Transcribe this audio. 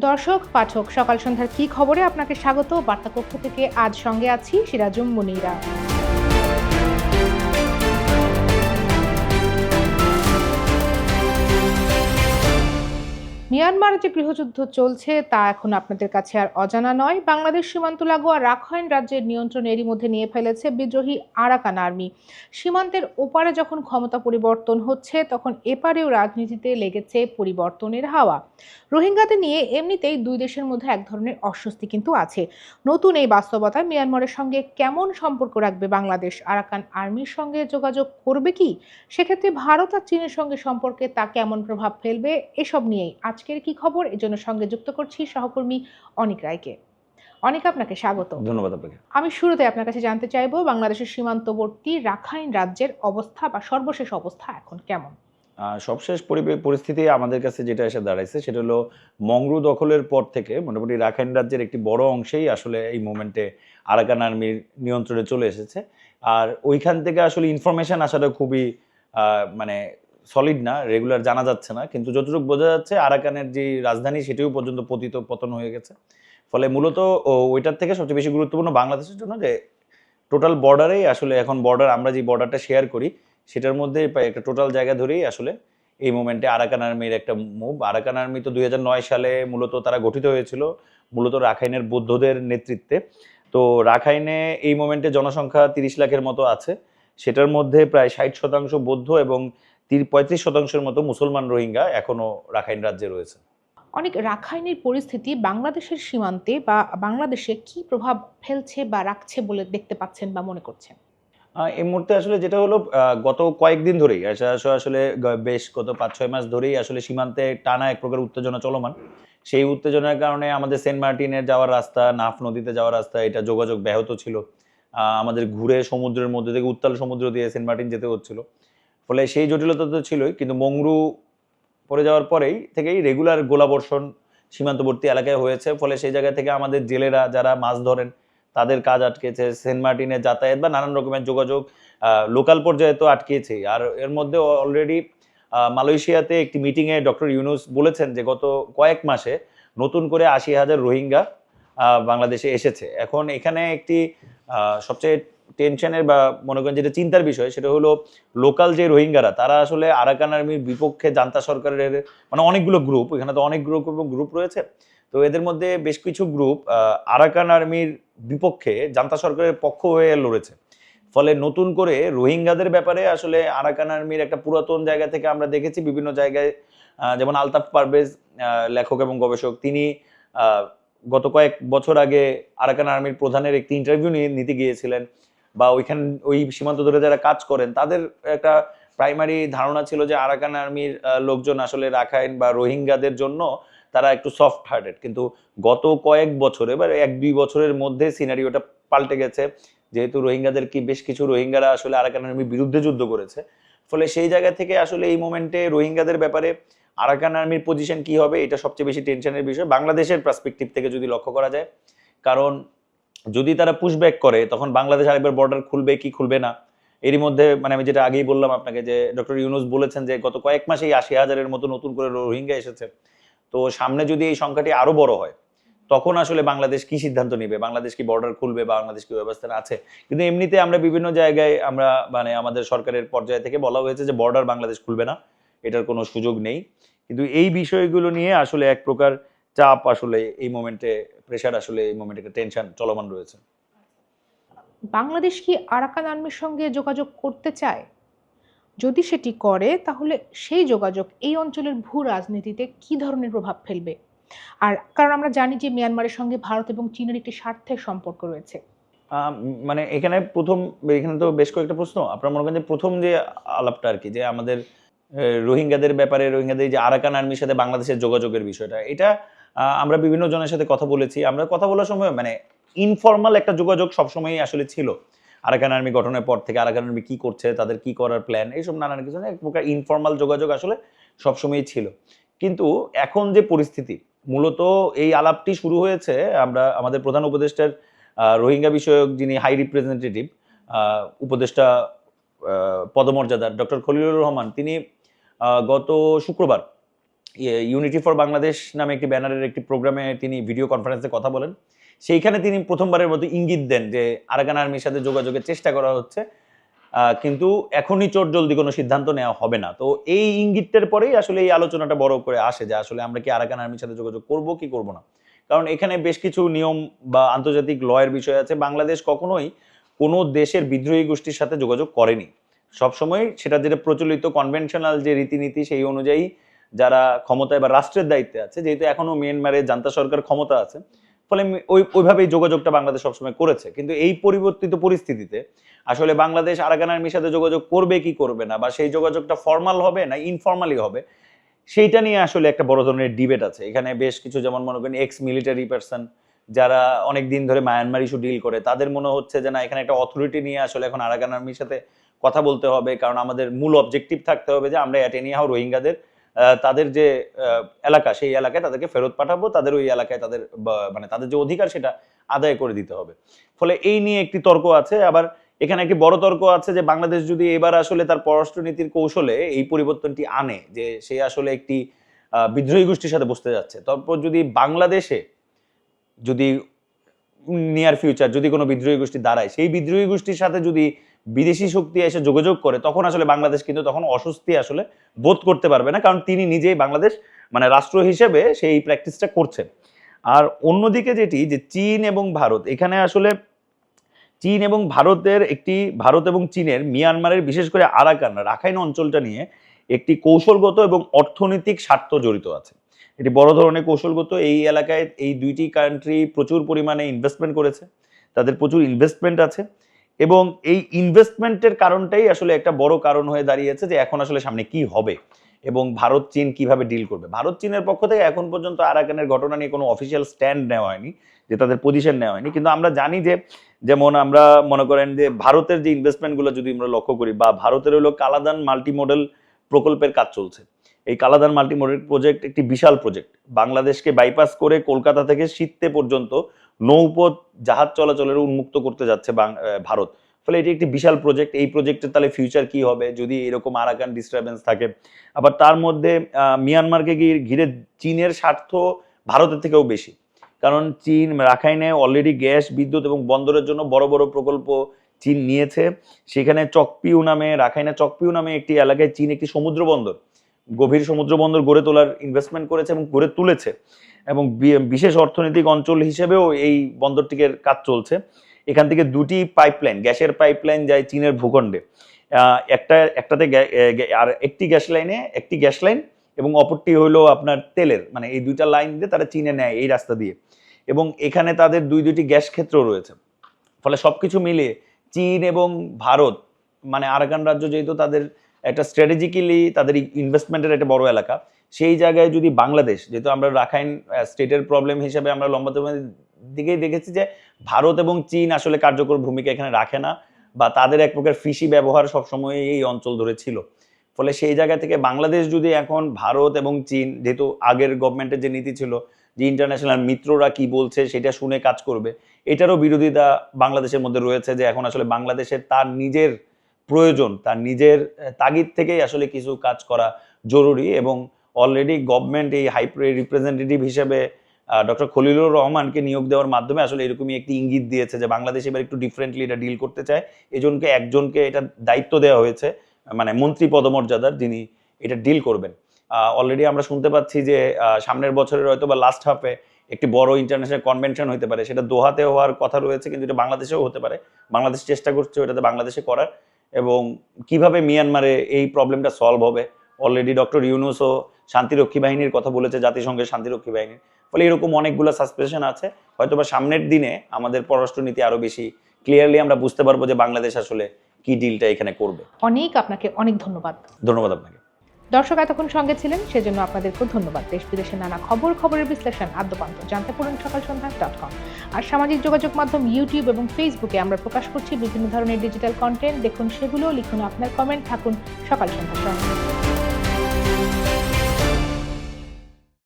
দর্শক, পাঠক, সকাল সন্ধ্যার কি খবরে আপনাকে স্বাগত? বার্তা কক্ষ থেকে আজ সঙ্গে আছি সিরাজুম মুনিরা। মিয়ানমারে যে গৃহযুদ্ধ চলছে তা এখন আপনাদের কাছে আর অজানা নয়। বাংলাদেশ সীমান্ত লাগোয়া রাখাইন রাজ্যের নিয়ন্ত্রণ এরই মধ্যে নিয়ে ফেলেছে বিদ্রোহী আরাকান আর্মি। সীমান্তের ওপারে যখন ক্ষমতা পরিবর্তন হচ্ছে, তখন এপারেও রাজনীতিতে লেগেছে পরিবর্তনের হাওয়া। রোহিঙ্গাদের নিয়ে এমনিতেই দুই দেশের মধ্যে এক ধরনের অস্বস্তি কিন্তু আছে। নতুন এই বাস্তবতায় মিয়ানমারের সঙ্গে কেমন সম্পর্ক রাখবে বাংলাদেশ? আরাকান আর্মির সঙ্গে যোগাযোগ করবে কি? সেক্ষেত্রে ভারত আর চীনের সঙ্গে সম্পর্কে তা কেমন প্রভাব ফেলবে? এসব নিয়েই আজকের কি খবর? এজন্য সঙ্গে যুক্ত করছি সহকর্মী অনিক রায়কে। অনেক আপনাকে স্বাগত। ধন্যবাদ আপনাকে। আমি শুরুতে আপনার কাছে জানতে চাইব বাংলাদেশের সীমান্তবর্তী রাখাইন রাজ্যের অবস্থা বা সর্বশেষ অবস্থা এখন কেমন? সবশেষ পরিস্থিতি আমাদের কাছে যেটা এসে দাঁড়াইছে সেটা হলো মংরু দখলের পর থেকে মোটামুটি রাখাইন রাজ্যের একটি বড় অংশেই আসলে এই মোমেন্টে আরাকান আর্মির নিয়ন্ত্রণে চলে এসেছে। আর ওইখান থেকে আসলে ইনফরমেশন আসাটা খুবই মানে সলিড না রেগুলার জানা যাচ্ছে না, কিন্তু যতটুকু বোঝা যাচ্ছে আরাকানের যে রাজধানী সেটিও পর্যন্ত পতিত, পতন হয়ে গেছে। ফলে মূলত ওইটার থেকে সবচেয়ে বেশি গুরুত্বপূর্ণ বাংলাদেশের জন্য যে টোটাল বর্ডারেই আসলে এখন বর্ডার আমরা যে বর্ডারটা শেয়ার করি, সেটার মধ্যে একটা টোটাল জায়গা ধরেই আসলে এই মোমেন্টে আরাকান আর্মির একটা মুভ আরাকান আর্মি তো দুই হাজার নয় সালে মূলত তারা গঠিত হয়েছিল, মূলত রাখাইনের বৌদ্ধদের নেতৃত্বে। তো রাখাইনে এই মোমেন্টে জনসংখ্যা তিরিশ লাখের মতো আছে, সেটার মধ্যে প্রায় ষাট শতাংশ বৌদ্ধ এবং পঁয়ত্রিশ শতাংশের মতো মুসলমান রোহিঙ্গা এখনও রাখাইন রাজ্যে রয়েছে। অনেক রাখাইনের পরিস্থিতি বাংলাদেশের সীমান্তে বা বাংলাদেশে কি প্রভাব ফেলছে বা রাখছে বলে দেখতে পাচ্ছেন বা মনে করছেন? এই মুহূর্তে আসলে যেটা হলো গত কয়েকদিন ধরেই আসলে আসলে বেশ গত পাঁচ ছয় মাস ধরেই আসলে সীমান্তে টানা এক প্রকার উত্তেজনা চলমান। সেই উত্তেজনার কারণে আমাদের সেন্ট মার্টিনের যাওয়ার রাস্তা নাফ নদীতে যাওয়ার রাস্তা এটা যোগাযোগ ব্যাহত ছিল। আমাদের ঘুরে সমুদ্রের মধ্যে থেকে উত্তাল সমুদ্র দিয়ে সেন্ট মার্টিন যেতে হচ্ছিল। ফলে সেই জটিলতা তো ছিলই, কিন্তু মংরু পড়ে যাওয়ার পরেই থেকেই রেগুলার গোলাবর্ষণ সীমান্তবর্তী এলাকায় হয়েছে। ফলে সেই জায়গা থেকে আমাদের জেলেরা যারা মাছ ধরেন, তাদের কাজ আটকেছে। সেন্ট মার্টিনে যাতায়াত বা নানান রকমের যোগাযোগ লোকাল পর্যায়ে তো আটকেছেই। আর এর মধ্যে অলরেডি মালয়েশিয়াতে একটি মিটিংয়ে ডক্টর ইউনুস বলেছেন যে গত কয়েক মাসে নতুন করে আশি হাজার রোহিঙ্গা বাংলাদেশে এসেছে। এখন এখানে একটি সবচেয়ে টেনশনের বা মনে করেন যেটা চিন্তার বিষয়, সেটা হলো লোকাল যে রোহিঙ্গারা, তারা আসলে আরাকান আর্মির বিপক্ষে জান্তা সরকারের মানে অনেকগুলো গ্রুপ এখানে তো অনেক গ্রুপ গ্রুপ রয়েছে। তো এদের মধ্যে বেশ কিছু গ্রুপ আরাকান আর্মির বিপক্ষে জান্তা সরকারের পক্ষ হয়ে লড়েছে। ফলে নতুন করে রোহিঙ্গাদের ব্যাপারে আসলে আরাকান আর্মির একটা পুরাতন জায়গা থেকে আমরা দেখেছি বিভিন্ন জায়গায় যেমন আলতাফ পারভেজ লেখক এবং গবেষক, তিনি গত কয়েক বছর আগে আরাকান আর্মির প্রধানের একটি ইন্টারভিউ নিয়ে নিতে গিয়েছিলেন। বা ওইখান, ওই সীমান্ত ধরে যারা কাজ করেন, তাদের একটা প্রাইমারি ধারণা ছিল যে আরাকান আর্মির লোকজন আসলে রাখাইন বা রোহিঙ্গাদের জন্য তারা একটু সফট হার্টেড কিন্তু গত কয়েক বছরে বা এক দুই বছরের মধ্যে সিনারিওটা পাল্টে গেছে। যেহেতু রোহিঙ্গাদের কি, বেশ কিছু রোহিঙ্গারা আসলে আরাকান আর্মির বিরুদ্ধে যুদ্ধ করেছে। ফলে সেই জায়গা থেকে আসলে এই মোমেন্টে রোহিঙ্গাদের ব্যাপারে আরাকান আর্মির পজিশন কি হবে, এটা সবচেয়ে বেশি টেনশনের বিষয়। বাংলাদেশের পার্সপেক্টিভ থেকে যদি লক্ষ্য করা যায়, কারণ যদি তারা পুশব্যাক করে, তখন বাংলাদেশ আরেকবার বর্ডার খুলবে কি খুলবে না? এরই মধ্যে মানে আমি যেটা আগেই বললাম আপনাকে যে ডক্টর ইউনুস বলেছেন যে গত কয়েক মাসেই আশি হাজারের মতো নতুন করে রোহিঙ্গা এসেছে। তো সামনে যদি এই সংখ্যাটি আরও বড় হয়, তখন আসলে বাংলাদেশ কি সিদ্ধান্ত নেবে? বাংলাদেশ কি বর্ডার খুলবে বাংলাদেশ কি ব্যবস্থা আছে? কিন্তু এমনিতে আমরা বিভিন্ন জায়গায় আমরা মানে আমাদের সরকারের পর্যায় থেকে বলা হয়েছে যে বর্ডার বাংলাদেশ খুলবে না। এটার কোনো সুযোগ নেই। কিন্তু এই বিষয়গুলো নিয়ে আসলে এক প্রকার চাপ আসলে এই মোমেন্টে প্রেশার আসলে এই মোমেন্টে একটা টেনশন চলমান রয়েছে। বাংলাদেশ কি আরাকান আর্মির সঙ্গে যোগাযোগ করতে চায়? যদি সেটি করে তাহলে সেই যোগাযোগ এই অঞ্চলের ভূ রাজনীতিতে কি ধরনের প্রভাব ফেলবে? আর কারণ আমরা জানি যে মিয়ানমারের সঙ্গে ভারত এবং চীনের একটি স্বার্থের সম্পর্ক রয়েছে। মানে এখানে প্রথম এখানে তো বেশ কয়েকটা প্রশ্ন। আপনার মনে করেন যে প্রথম যে আলাপটা আর কি যে আমাদের রোহিঙ্গাদের ব্যাপারে রোহিঙ্গাদের যে আরাকান আর্মির সাথে বাংলাদেশের যোগাযোগের বিষয়টা এটা আমরা বিভিন্ন জনের সাথে কথা বলেছি। আমরা কথা বলার সময় মানে ইনফর্মাল একটা যোগাযোগ সবসময়ই আসলে ছিল। আরাকান আর্মি গঠনের পর থেকে আরাকান আর্মি কি করছে, তাদের কি করার প্ল্যান এইসব নানান কিছু এক প্রকার ইনফর্মাল যোগাযোগ আসলে সবসময়ই ছিল। কিন্তু এখন যে পরিস্থিতি, মূলত এই আলাপটি শুরু হয়েছে আমরা আমাদের প্রধান উপদেষ্টার রোহিঙ্গা বিষয়ক যিনি হাই রিপ্রেজেন্টেটিভ উপদেষ্টা পদমর্যাদার ডক্টর খলিলুর রহমান, তিনি গত শুক্রবার ইউনিটি ফর বাংলাদেশ নামে একটি ব্যানারের একটি প্রোগ্রামে তিনি ভিডিও কনফারেন্সে কথা বলেন। সেইখানে তিনি প্রথমবারের মতো ইঙ্গিত দেন যে আরাকান আর্মির সাথে যোগাযোগের চেষ্টা করা হচ্ছে কিন্তু এখনই চোট জলদি কোনো সিদ্ধান্ত নেওয়া হবে না। তো এই ইঙ্গিতটার পরেই আসলে এই আলোচনাটা বড় করে আসে যে আসলে আমরা কি আরাকান আর্মির সাথে যোগাযোগ করব, কি করব না। কারণ এখানে বেশ কিছু নিয়ম বা আন্তর্জাতিক লয়ের বিষয় আছে। বাংলাদেশ কখনোই কোনো দেশের বিদ্রোহী গোষ্ঠীর সাথে যোগাযোগ করেনি। সবসময় সেটা যেটা প্রচলিত কনভেনশনাল যে রীতিনীতি সেই অনুযায়ী যারা ক্ষমতায় বা রাষ্ট্রের দায়িত্বে আছে, যেহেতু এখনও মিয়ানমারে জান্তা সরকার ক্ষমতা আছে, ফলে ওই, ওইভাবেই যোগাযোগটা বাংলাদেশ সবসময় করেছে। কিন্তু এই পরিবর্তিত পরিস্থিতিতে আসলে বাংলাদেশ আরাকান সাথে যোগাযোগ করবে কি করবে না, বা সেই যোগাযোগটা ফর্মাল হবে না ইনফর্মালি হবে, সেইটা নিয়ে আসলে একটা বড় ধরনের ডিবেট আছে। এখানে বেশ কিছু যেমন মনে করেন এক্স মিলিটারি পার্সন যারা অনেক দিন ধরে মায়ানমার ইস্যু ডিল করে, তাদের মনে হচ্ছে যে না, এখানে একটা অথরিটি নিয়ে আসলে এখন আরাকান আর্মির সাথে কথা বলতে হবে, কারণ আমাদের মূল অবজেক্টিভ থাকতে হবে যে আমরা অ্যাটেনিয়াও রোহিঙ্গাদের তাদের যে এলাকা, সেই এলাকায় তাদেরকে ফেরত পাঠাবো, তাদের ওই এলাকায় তাদের মানে তাদের যে অধিকার সেটা আদায় করে দিতে হবে। ফলে এই নিয়ে একটি তর্ক আছে। আবার এখানে একটি বড় তর্ক আছে যে, বাংলাদেশ যদি এবার আসলে তার পররাষ্ট্রনীতির কৌশলে এই পরিবর্তনটি আনে, যে সে আসলে একটি বিদ্রোহী গোষ্ঠীর সাথে বসতে যাচ্ছে, তারপর যদি বাংলাদেশে যদি নিয়ার ফিউচার যদি কোনো বিদ্রোহী গোষ্ঠী দাঁড়ায়, সেই বিদ্রোহী গোষ্ঠীর সাথে যদি বিদেশি শক্তি এসে যোগাযোগ করে, তখন আসলে বাংলাদেশ কিন্তু তখন অস্বস্তি আসলে বোধ করতে পারবে না, কারণ তিনি নিজেই বাংলাদেশ মানে রাষ্ট্র হিসেবে সেই প্র্যাকটিসটা করছেন। আর অন্যদিকে যেটি, যে চীন এবং ভারত, এখানে আসলে চীন এবং ভারতের একটি, ভারত এবং চীনের, মিয়ানমারের বিশেষ করে আরাকান, রাখাইন অঞ্চলটা নিয়ে একটি কৌশলগত এবং অর্থনৈতিক স্বার্থ জড়িত আছে। এটি বড় ধরনের কৌশলগত, এই এলাকায় এই দুইটি কান্ট্রি প্রচুর পরিমাণে ইনভেস্টমেন্ট করেছে, তাদের প্রচুর ইনভেস্টমেন্ট আছে। এবং এই ইনভেস্টমেন্টের কারণটাই আসলে একটা বড় কারণ হয়ে দাঁড়িয়েছে যে এখন আসলে সামনে কি হবে এবং ভারত, চীন কীভাবে ডিল করবে। ভারত, চীনের পক্ষ থেকে এখন পর্যন্ত আরাকানের ঘটনা নিয়ে কোনো অফিসিয়াল স্ট্যান্ড নেওয়া হয়নি, যে তাদের পজিশন নেওয়া হয়নি। কিন্তু আমরা জানি যে, যেমন আমরা মনে করেন যে ভারতের যে ইনভেস্টমেন্টগুলো যদি আমরা লক্ষ্য করি বা ভারতের হলো কালাদান মাল্টি মডেল প্রকল্পের কাজ চলছে। এই কালাদান মাল্টি মডেল প্রজেক্ট একটি বিশাল প্রজেক্ট বাংলাদেশকে বাইপাস করে কলকাতা থেকে শীতে পর্যন্ত নৌপথ জাহাজ চলাচলের উন্মুক্ত করতে যাচ্ছে ভারত। ফলে এটি একটি বিশাল প্রজেক্ট এই প্রজেক্টের তাহলে ফিউচার কি হবে? যদি এরকম আরাকান ডিস্টারবেন্স থাকে। আবার তার মধ্যে মিয়ানমারকে ঘিরে চীনের স্বার্থ ভারতের থেকেও বেশি। কারণ চীন, রাখাইনে অলরেডি গ্যাস বিদ্যুৎ এবং বন্দরের জন্য বড় বড় প্রকল্প চীন নিয়েছে। সেখানে চকপিউ নামে, রাখাইনে চকপিউ নামে একটি এলাকায় চীন একটি সমুদ্র বন্দর। গভীর সমুদ্র বন্দর গড়ে তোলার ইনভেস্টমেন্ট করেছে এবং গড়ে তুলেছে। এবং বিশেষ অর্থনৈতিক অঞ্চল হিসেবেও এই বন্দরটিকে কাজ চলছে। এখান থেকে দুটি পাইপলাইন গ্যাসের পাইপলাইন যায় চীনের ভূখণ্ডে। একটা, একটাতে আর একটি গ্যাস লাইনে, একটি গ্যাস লাইন এবং অপরটি হলো আপনার তেলের মানে এই দুইটা লাইন দিয়ে তারা চীনে নেয় এই রাস্তা দিয়ে। এবং এখানে তাদের দুই, দুইটি গ্যাস ক্ষেত্র রয়েছে। ফলে সবকিছু মিলিয়ে চীন এবং ভারত মানে আরাকান রাজ্য যেহেতু তাদের একটা স্ট্র্যাটেজিক্যালি তাদের ইনভেস্টমেন্টের একটা বড় এলাকা। সেই জায়গায় যদি বাংলাদেশ, যেহেতু আমরা রাখাইন স্টেটের প্রবলেম হিসেবে আমরা লম্বা দিকেই দেখেছি যে ভারত এবং চীন আসলে কার্যকর ভূমিকা এখানে রাখে না বা তাদের এক প্রকার ফিসি ব্যবহার সবসময় এই অঞ্চল ধরে ছিল। ফলে সেই জায়গা থেকে বাংলাদেশ যদি এখন ভারত এবং চীন, যেহেতু আগের গভর্নমেন্টের যে নীতি ছিল যে ইন্টারন্যাশনাল মিত্ররা কি বলছে সেটা শুনে কাজ করবে, এটারও বিরোধিতা বাংলাদেশের মধ্যে রয়েছে যে এখন আসলে বাংলাদেশের তার নিজের প্রয়োজন, তার নিজের তাগিদ থেকেই আসলে কিছু কাজ করা জরুরি এবং অলরেডি গভর্নমেন্ট এই হাই রিপ্রেজেন্টেটিভ হিসেবে ডক্টর খলিলুর রহমানকে নিয়োগ দেওয়ার মাধ্যমে আসলে এরকমই একটি ইঙ্গিত দিয়েছে যে বাংলাদেশ এবার একটু ডিফারেন্টলি এটা ডিল করতে চায়। এজনকে, একজনকে এটা দায়িত্ব দেওয়া হয়েছে মানে মন্ত্রী পদমর্যাদার যিনি এটা ডিল করবেন। অলরেডি আমরা শুনতে পাচ্ছি যে সামনের বছরের হয়তো বা লাস্ট হাফে একটি বড় ইন্টারন্যাশনাল কনভেনশন হতে পারে। সেটা দোহাতে হওয়ার কথা রয়েছে, কিন্তু এটা বাংলাদেশেও হতে পারে। বাংলাদেশ চেষ্টা করছে ওটাতে বাংলাদেশে করার। এবং কীভাবে মিয়ানমারে এই প্রবলেমটা সলভ হবে? অলরেডি ডক্টর ইউনুসও শান্তিরক্ষী বাহিনীর কথা বলেছে জাতিসংঘের শান্তিরক্ষী বাহিনীর। ফলে এরকম অনেকগুলো সাসপেশন আছে। হয়তোবা সামনের দিনে আমাদের পররাষ্ট্রনীতি আরও বেশি ক্লিয়ারলি আমরা বুঝতে পারব যে বাংলাদেশ আসলে কি ডিলটা এখানে করবে। অনেক আপনাকে অনেক ধন্যবাদ। ধন্যবাদ আপনাকে। দর্শক এতক্ষণ সঙ্গে ছিলেন, সেজন্য আপনাদেরকে ধন্যবাদ। দেশ বিদেশের নানা খবর, খবরের বিশ্লেষণ, আদ্যপান্ত জানতে পারেন সকাল সন্ধ্যা ডট কম আর সামাজিক যোগাযোগ মাধ্যম ইউটিউব এবং ফেসবুকে আমরা প্রকাশ করছি বিভিন্ন ধরনের ডিজিটাল কন্টেন্ট দেখুন সেগুলো, লিখুন আপনার কমেন্ট থাকুন সকাল সন্ধ্যা সঙ্গে।